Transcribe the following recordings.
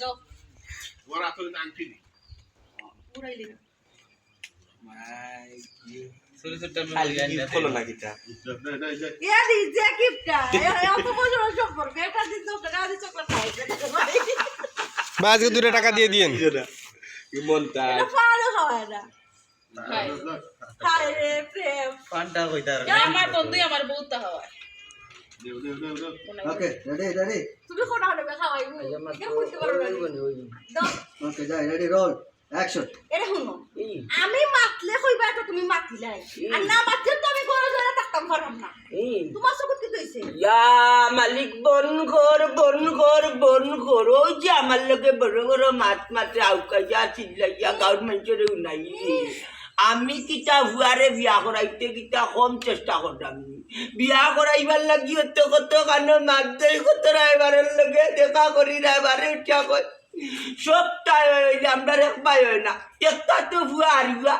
যাও ওর আনছি দিন তো চকলেট খাইছে বা আজকে দুটো টাকা দিয়ে দিয়েন মনটা এটা পারো হয় না হায় রে প্রেম পান্ডা কইতার এ আমার বন্ধুই আমার হয় দেও দেও ওকে রেডি রেডি তুমি কোন হবে খাওয়াইবো এটা বুঝতে পারো না ওকে যাই রেডি রোল অ্যাকশন এটা শুনো আমি মাতলে কইবা তো তুমি মাতিলাই আর না মাতলে তো আমি ঘরে ধরে থাকতাম পারলাম না। তোমার কি হইছে? ইয়া মালিক বন ঘর বন ঘর বন ঘর ওই যে আমার লগে বড় বড় মাত মাত্রে আউকাইয়া চিল্লাইয়া গাঁর মানুষের উনাই আমি কিতা হুয়ারে বিয়া করাইতে কিতা কম চেষ্টা করতাম। বিয়া করাইবার লাগি অত কত কান মাত দেই কত রাইবারের লগে দেখা করি রাইবারে উঠা কই সবটাই হইলে আমরা হয় না। একটা তো ভুয়া হারিবা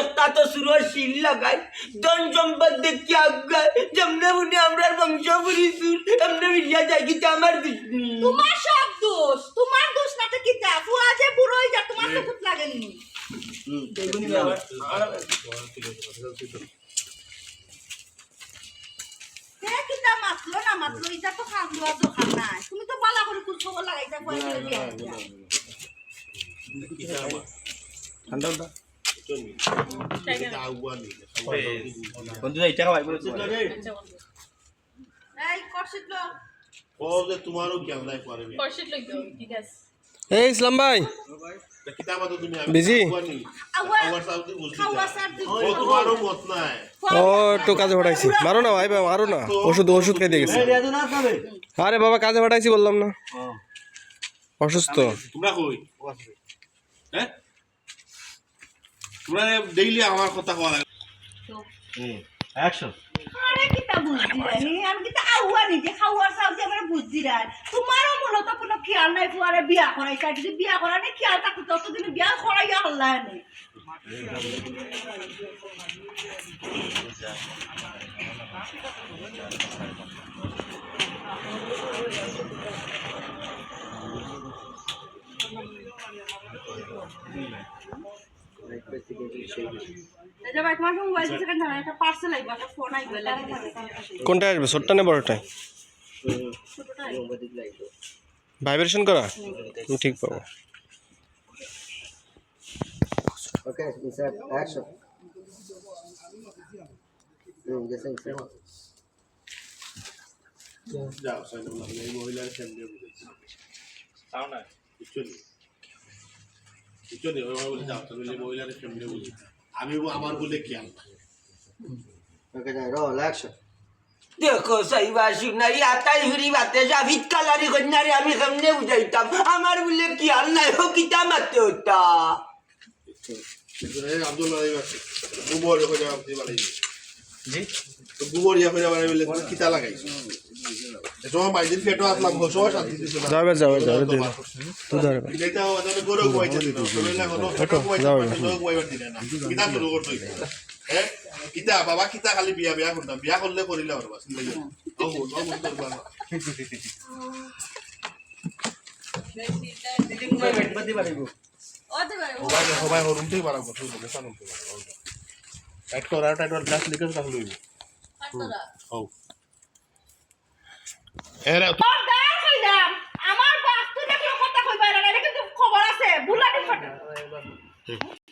একটা তো সুরর শিল লাগাই। ধন সম্পদ দেখি আগায় যেমনে আমরা বংশ বুড়ি সুর এমনি মিলিয়া কিন্তু আমার দুশ্মনী তোমার সব দোষ তোমার দোষ না তো কিতা ফুয়া যে বুড়ো হয়ে যা তোমার চকুত লাগেনি হে কিতা মাতলো না মাতলো এটা তো খাওয়া দেওয়ার নাই তুমি তো বালা করে কুল খবর লাগাইতা কই দিয়ে দিয়া ঠান্ডা ঠান্ডা বন্ধু এইটা খাওয়াই বলেছে এই করছিত লো ও যে তোমারও জ্ঞান লই তো ঠিক আছে। এই ইসলাম ভাই। দি ও তোমারও মত নাই ও একটু কাজে পাঠাইছি। মারো না ভাই মারো না। ওষুধ ওষুধ খাইতে গেছি। আরে বাবা কাজে পাঠাইছি বললাম না। অসুস্থ। তোমরা হ্যাঁ? তোমরা ডেইলি আমার কথা কওয়া লাগে। অ্যাকশন রানি আমি কিতা আউয়া নিজে খাওয়ার যে আমার বুঝদি রাই তোমারও মূলত কোনো খেয়াল নাই ফুয়ারে বিয়া করাই চাই যদি বিয়া করা নেই খেয়াল থাকতো ততদিন বিয়া করাইয়া হল্লা নেই এটা ভাই তোমার মোবাইল থেকে কেন একটা পার্সেল আইবা একটা ফোন আইবা লাগে কোনটা আসবে? ছোটটা না বড়টাই ভাইব্রেশন করা? ঠিক পাবো। ওকে ইনসার্ট অ্যাকশন যাও এই মহিলার তাও না নেই ওই বলে যাও তাহলে এই মহিলার কেমনে বুঝেছি আমি আমার বলে খেয়াল দেখো সাইবা শুনারি আতাই হুরি বাতে জাভিদ কালারি কন্যারে আমি কেমনে বুঝাইতাম আমার বলে কি আর নাই হো কিতা মাতে হতা এই গোবর যখন গোবর বলে কিতা লাগাইছে? যাবে যাবে যাবে দিন দিলে না কিতা হ্যাঁ বাবা কিতা খালি বিয়া বিয়া করতাম বিয়া করলে করিলে আর বাস সবাই সবাই হরুম থেকে বাড়াবো তুই বলে সানুম তো টাইট করা টাইট গ্লাস লিখে রাখ লইব হও এরা আমার বাপ তো দেখল কথা কইবা না এটা কিন্তু খবর আছে বুলাটি ফাটা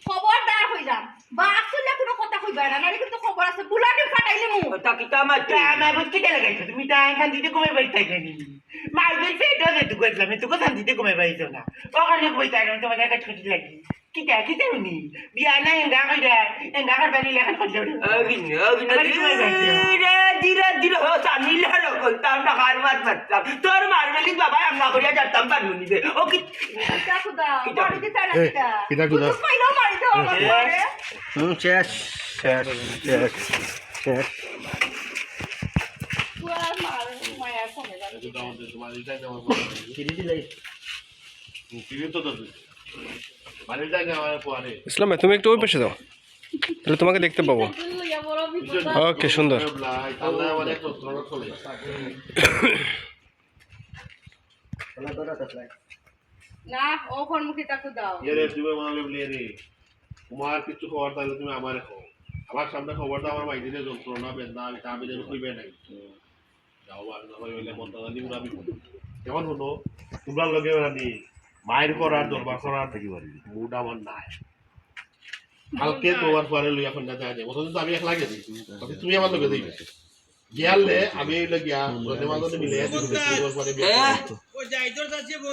খবরদার কইলাম বাপ তো কোনো কথা কইবা না এটা কিন্তু খবর আছে বুলাটি ফাটাইলে মু। তা কিতা মাতে আমার বুঝতে কে লাগাইছো তুমি তা শান্তিতে কমে বাইতে গেলি মাইদিন পেটো দে তুই কইলাম তুই শান্তিতে কমে বাইছো না। ওখানে বইতে না তোমার কাছে ছুটি লাগি কিতা কিতা উনি বিয়া না এঙ্গা কইরা এঙ্গা কর বানি লেখান করতে অগিন অগিন ধীরে ধীরে ধীরে হো সানি লড়ো কইতাম না হার মার মারতাম তোর মারবেলি বাবা আমরা করিয়া যেতাম পারবনি দে ও কি কিটা খুদা দিতে না এই, কিটা কিটা খুদা? তুই কইলো মারি দাও আমার ঘরে হুম শেষ শেষ শেষ শেষ তুই মার মায়া কমে যাবে তোমার এটা দেওয়া কিরি দিলাই কিনে তো দাদু ইসলাম ভাই তুমি একটু ওই পাশে যাও। তাহলে তোমাকে দেখতে পাবো। ইয়া ওকে সুন্দর। না ও মুখে তাকে দাও। এরে তুমি আমার বলি রে তোমার কিছু খবর তাহলে তুমি আমারে খাও আমার সামনে খবরটা আমার মাইদিনে যন্ত্রণা বেদনা আমি আমি যেন কইবে নাই। যাও আর না হইলে মন দাদা নিউরা আমি কেমন হলো? তোমরা লগে রানি মায়ের করার দরবার করার থাকি পারি মুড আমার নাই। কালকে তোমার পরে লই এখন না যায় প্রথমে তো আমি একলা গেছি তবে তুমি আমার লগে দিবে গিয়ালে আমি গিয়া মাঝে মিলে তোমার পরে।